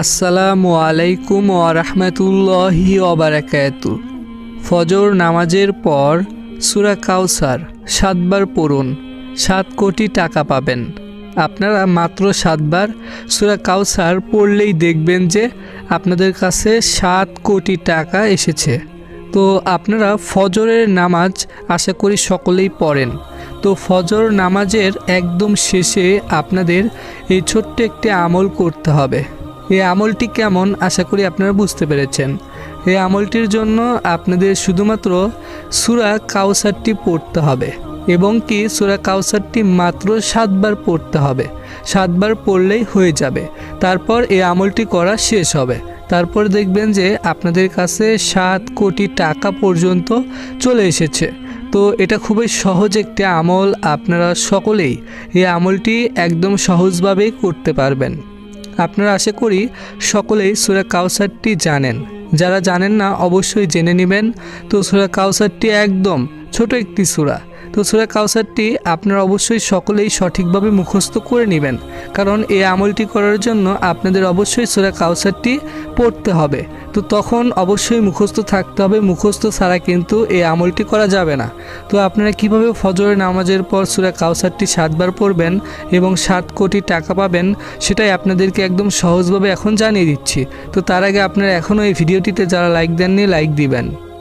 আসসালামু আলাইকুম ওরহমতুল্লাহি অবরাকাতু ফজর নামাজের পর সুরা কাউসার সাতবার পড়ুন, সাত কোটি টাকা পাবেন। আপনারা মাত্র সাতবার সুরা কাউসার পড়লেই দেখবেন যে আপনাদের কাছে সাত কোটি টাকা এসেছে। তো আপনারা ফজরের নামাজ আশা করি সকলেই পড়েন। তো ফজর নামাজের একদম শেষে আপনাদের এই ছোট্ট একটি আমল করতে হবে। এই আমলটি কেমন আশা করি আপনারা বুঝতে পেরেছেন। এই আমলটির জন্য আপনাদের শুধুমাত্র সুরা কাউসারটি পড়তে হবে এবং কি সুরা কাউসারটি মাত্র সাতবার পড়তে হবে। সাতবার পড়লেই হয়ে যাবে। তারপর এই আমলটি করা শেষ হবে। তারপর দেখবেন যে আপনাদের কাছে সাত কোটি টাকা পর্যন্ত চলে এসেছে। তো এটা খুবই সহজ একটি আমল আপনারা সকলেই এই আমলটি একদম সহজভাবেই করতে পারবেন। আপনারা আশা করি সকলেই সুরা কাউসারটি জানেন। যারা জানেন না, অবশ্যই জেনে নেবেন। তো সুরা কাউসারটি একদম ছোট একটি সুরা। তো সুরা কাউসারটি আপনারা অবশ্যই সকলেই সঠিকভাবে মুখস্থ করে নেবেন, কারণ এই আমলটি করার জন্য আপনাদের অবশ্যই সুরা কাউসারটি পড়তে হবে। তো তখন অবশ্যই মুখস্থ থাকতে হবে, মুখস্থ ছাড়া কিন্তু এই আমলটি করা যাবে না। তো আপনারা কীভাবে ফজরের নামাজের পর সুরা কাউসারটি সাতবার পড়বেন এবং সাত কোটি টাকা পাবেন, সেটাই আপনাদেরকে একদম সহজভাবে এখন জানিয়ে দিচ্ছি। তো তার আগে আপনারা এখনও এই ভিডিওটিতে যারা লাইক দেননি, লাইক দিবেন।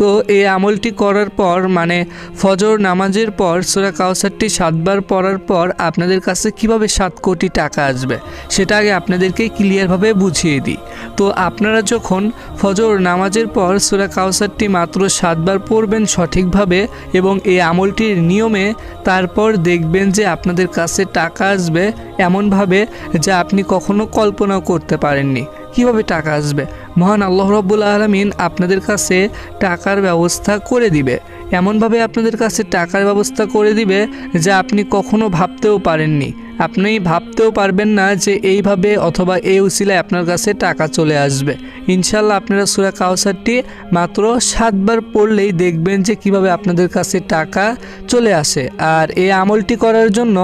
তো এই আমলটি করার পর মানে ফজর নামাজের পর, সোরা কাউসারটি সাতবার পড়ার পর আপনাদের কাছে কীভাবে সাত কোটি টাকা আসবে, সেটা আগে আপনাদেরকে ক্লিয়ারভাবে বুঝিয়ে দিই। তো আপনারা যখন ফজর নামাজের পর সোরা কাউসারটি মাত্র সাতবার পড়বেন সঠিকভাবে এবং এই আমলটির নিয়মে, তারপর দেখবেন যে আপনাদের কাছে টাকা আসবে এমনভাবে যা আপনি কখনো কল্পনাও করতে পারেননি। কীভাবে টাকা আসবে? মহান আল্লাহ রব্বুল আলমিন আপনাদের কাছে টাকার ব্যবস্থা করে দিবে। এমনভাবে আপনাদের কাছে টাকার ব্যবস্থা করে দিবে যা আপনি কখনো ভাবতেও পারেননি। আপনি ভাবতেও পারবেন না যে এইভাবে অথবা এই উসিলায় আপনার কাছে টাকা চলে আসবে। ইনশাল্লাহ আপনারা সুরা কাউসারটি মাত্র সাতবার পড়লেই দেখবেন যে কীভাবে আপনাদের কাছে টাকা চলে আসে। আর এই আমলটি করার জন্য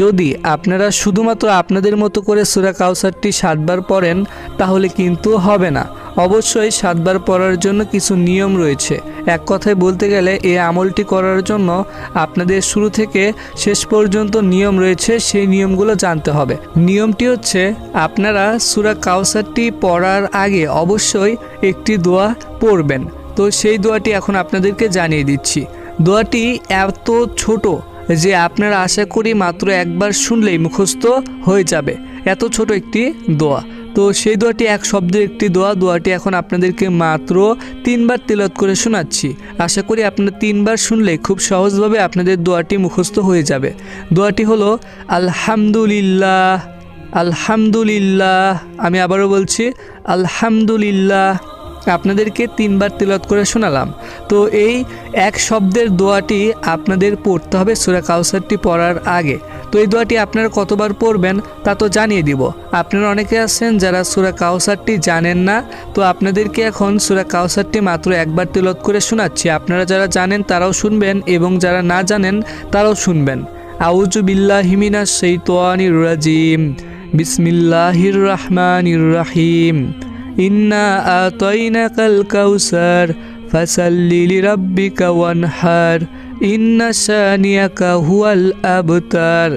যদি আপনারা শুধুমাত্র আপনাদের মতো করে সুরা কাউসারটি সাতবার পড়েন, তাহলে কিন্তু হবে না। অবশ্যই সাতবার পড়ার জন্য কিছু নিয়ম রয়েছে। এক কথায় বলতে গেলে এই আমলটি করার জন্য আপনাদের শুরু থেকে শেষ পর্যন্ত নিয়ম রয়েছে, সেই নিয়মগুলো জানতে হবে। নিয়মটি হচ্ছে, আপনারা সুরা কাউসারটি পড়ার আগে অবশ্যই একটি দোয়া পড়বেন। তো সেই দোয়াটি এখন আপনাদেরকে জানিয়ে দিচ্ছি। দোয়াটি এত ছোট যে আপনারা আশা করি মাত্র একবার শুনলেই মুখস্থ হয়ে যাবে। এত ছোট একটি দোয়া। তো সেই দোয়াটি এক শব্দের একটি দোয়া। দোয়াটি এখন আপনাদেরকে মাত্র তিনবার তেলত করে শোনাচ্ছি। আশা করি আপনার তিনবার শুনলে খুব সহজভাবে আপনাদের দোয়াটি মুখস্থ হয়ে যাবে। দোয়াটি হলো, আলহামদুলিল্লাহ আলহামদুলিল্লাহ। আমি আবারও বলছি, আলহামদুলিল্লাহ। আপনাদেরকে তিনবার তিলত করে শোনালাম। তো এই এক শব্দের দোয়াটি আপনাদের পড়তে হবে সুরা কাউসারটি পড়ার আগে। তো এই দোয়াটি আপনারা কতবার পড়বেন তা তো জানিয়ে দিব। আপনারা অনেকে আছেন যারা সুরা কাউসারটি জানেন না, তো আপনাদেরকে এখন সুরা কাউসারটি মাত্র একবার তিলত করে শোনাচ্ছি। আপনারা যারা জানেন তারাও শুনবেন এবং যারা না জানেন তারাও শুনবেন। আউজু বিল্লা হিমিনা সেই তোয়ানির রাজিম। বিসমিল্লাহির রহমানির রাহিম। ইন্না ওয়ানহার আবতার।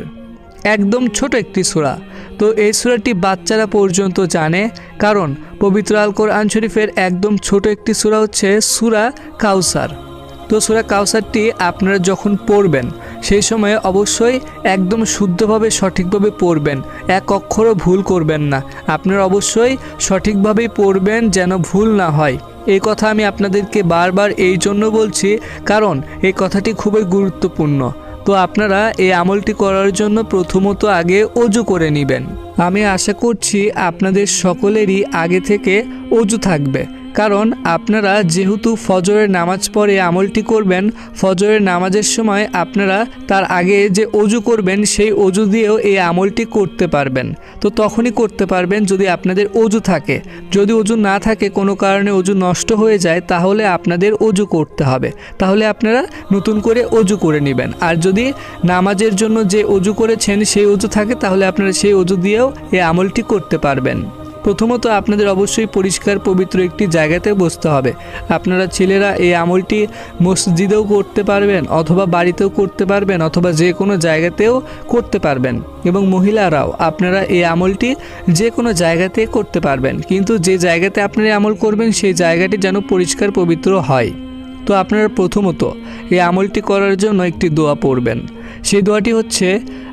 একদম ছোট একটি সূরা। তো এই সূরাটি বাচ্চারা পর্যন্ত জানে, কারণ পবিত্র আল কোরআন শরীফের একদম ছোট একটি সূরা হচ্ছে সূরা কাউসার। তো সূরা কাউসারটি আপনারা যখন পড়বেন সেই সময়ে অবশ্যই একদম শুদ্ধভাবে, সঠিকভাবে পড়বেন। এক অক্ষরও ভুল করবেন না। আপনারা অবশ্যই সঠিকভাবেই পড়বেন যেন ভুল না হয়। এই কথা আমি আপনাদেরকে বারবার এই জন্য বলছি, কারণ এই কথাটি খুবই গুরুত্বপূর্ণ। তো আপনারা এই আমলটি করার জন্য প্রথমত আগে অজু করে নেবেন। আমি আশা করছি আপনাদের সকলেরই আগে থেকে অজু থাকবে। কারণ আপনারা যেহেতু ফজরের নামাজ পড়ে আমলটি করবেন, ফজরের নামাজের সময় আপনারা তার আগে যে অজু করবেন, সেই অজু দিয়েও এই আমলটি করতে পারবেন। তো তখনই করতে পারবেন যদি আপনাদের অজু থাকে। যদি অজু না থাকে, কোনো কারণে অজু নষ্ট হয়ে যায়, তাহলে আপনাদের অজু করতে হবে। তাহলে আপনারা নতুন করে অজু করে নেবেন। আর যদি নামাজের জন্য যে অজু করেছেন, সেই অজু থাকে, তাহলে আপনারা সেই অজু দিয়েও এই আমলটি করতে পারবেন। প্রথমত আপনাদের অবশ্যই পরিষ্কার, পবিত্র একটি জায়গাতে বসতে হবে। আপনারা ছেলেরা এই আমলটি মসজিদেও করতে পারবেন অথবা বাড়িতেও করতে পারবেন অথবা যে কোনো জায়গাতেও করতে পারবেন। এবং মহিলারাও আপনারা এই আমলটি যে কোনো জায়গাতে করতে পারবেন। কিন্তু যে জায়গাতে আপনারা আমল করবেন, সেই জায়গাটি যেন পরিষ্কার, পবিত্র হয়। তো আপনারা প্রথমত এই আমলটি করার জন্য একটি দোয়া পড়বেন। সেই দোয়াটি হচ্ছে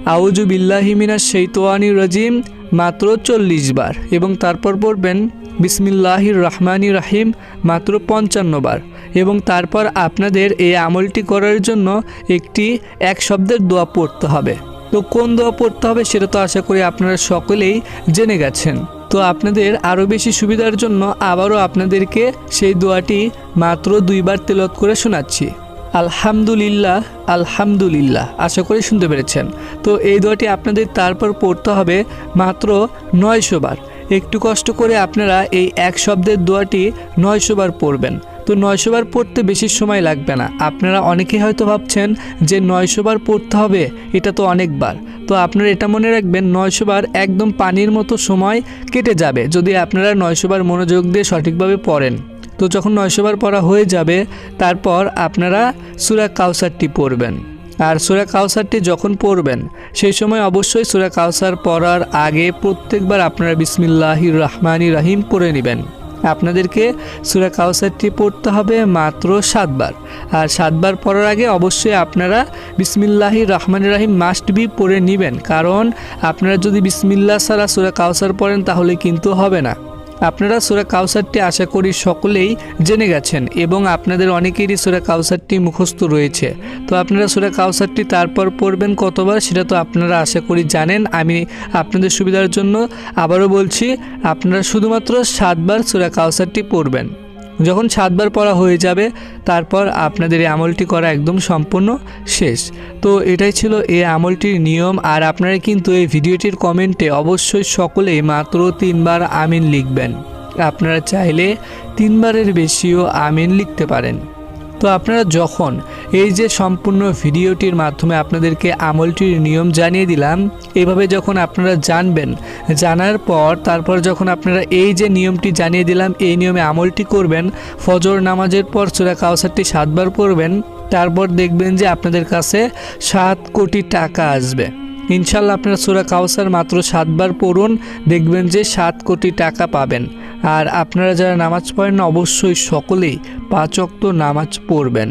আউজু বিল্লাহিমিনা সেইতোয়ানি রাজিম মাত্র চল্লিশ বার। এবং তারপর পড়বেন, বিসমিল্লাহির রহমানি রাহিম মাত্র পঞ্চান্ন বার। এবং তারপর আপনাদের এই আমলটি করার জন্য একটি এক শব্দের দোয়া পড়তে হবে। তো কোন দোয়া পড়তে হবে সেটা তো আশা করি আপনারা সকলেই জেনে গেছেন। তো আপনাদের আরও বেশি সুবিধার জন্য আবারও আপনাদেরকে সেই দোয়াটি মাত্র দুইবার তেলত করে শোনাচ্ছি। আলহামদুলিল্লাহ আলহামদুলিল্লাহ। আশা করি শুনতে পেরেছেন। তো এই দোয়াটি আপনাদের তারপর পড়তে হবে মাত্র নয়শো বার। একটু কষ্ট করে আপনারা এই এক শব্দের দোয়াটি নয়শো বার পড়বেন। তো নয়শো বার পড়তে বেশি সময় লাগবে না। আপনারা অনেকেই হয়তো ভাবছেন যে নয়শো বার পড়তে হবে, এটা তো অনেকবার। তো আপনারা এটা মনে রাখবেন, নয়শো বার একদম পানির মতো সময় কেটে যাবে। যদি আপনারা নয়শো বার মনোযোগ দিয়ে সঠিকভাবে পড়েন। তো যখন নয়শো বার পড়া হয়ে যাবে, তারপর আপনারা সুরা কাউসারটি পড়বেন। আর সুরা কাউসারটি যখন পড়বেন, সেই সময় অবশ্যই সুরা কাউসার পড়ার আগে প্রত্যেকবার আপনারা বিসমিল্লাহির রহমানি রাহিম পড়ে নেবেন। আপনাদেরকে সুরা কাউসারটি পড়তে হবে মাত্র সাতবার। আর সাতবার পড়ার আগে অবশ্যই আপনারা বিসমিল্লাহি রহমান রাহিম মাস্ট বি পড়ে নেবেন। কারণ আপনারা যদি বিসমিল্লা সারা সুরা কাউসার পড়েন, তাহলে কিন্তু হবে না। আপনারা সুরা কাউসারটি আশা করি সকলেই জেনে গেছেন এবং আপনাদের অনেকেরই সুরা কাউসারটি মুখস্থ রয়েছে। তো আপনারা সুরা কাউসারটি তারপর পড়বেন কতবার সেটা তো আপনারা আশা করি জানেন। আমি আপনাদের সুবিধার জন্য আবারও বলছি, আপনারা শুধুমাত্র সাতবার সুরা কাউসারটি পড়বেন। যখন সাতবার পড়া হয়ে যাবে, তারপর আপনাদের এই আমলটি করা একদম সম্পূর্ণ শেষ। তো এটাই ছিল এই আমলটির নিয়ম, আর আপনারা কিন্তু এই ভিডিওটির কমেন্টে অবশ্যই সকলেই মাত্র তিনবার আমিন লিখবেন। আপনারা চাইলে তিনবারের বেশিও আমিন লিখতে পারেন। তো আপনারা যখন এই যে সম্পূর্ণ ভিডিওটির মাধ্যমে আপনাদেরকে আমলটির নিয়ম জানিয়ে দিলাম, এভাবে যখন আপনারা জানবেন, জানার পর তারপর যখন আপনারা এই যে নিয়মটি জানিয়ে দিলাম, এই নিয়মে আমলটি করবেন, ফজর নামাজের পর সুরা কাউসারটি সাতবার পড়বেন, তারপর দেখবেন যে আপনাদের কাছে সাত কোটি টাকা আসবে। ইনশাল্লাহ আপনারা সুরা কাউসার মাত্র সাতবার পড়ুন, দেখবেন যে সাত কোটি টাকা পাবেন। আর আপনারা যারা নামাজ পড়েন অবশ্যই সকলেই পাঁচ অক্ত নামাজ পড়বেন।